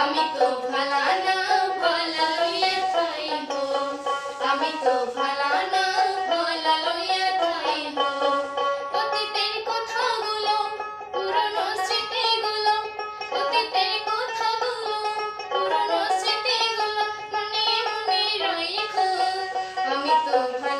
আমি তো ভালা না ভালা লইয়া খাইব আমি তো ভালা না ভালা লইয়া খাইব অতীতের কথাগুলো, পুরনো স্মৃতিগুলো, অতীতের কথাগুলো, পুরনো স্মৃতিগুলো মনে মনে রাইখ। আমি তো ভালা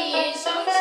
你生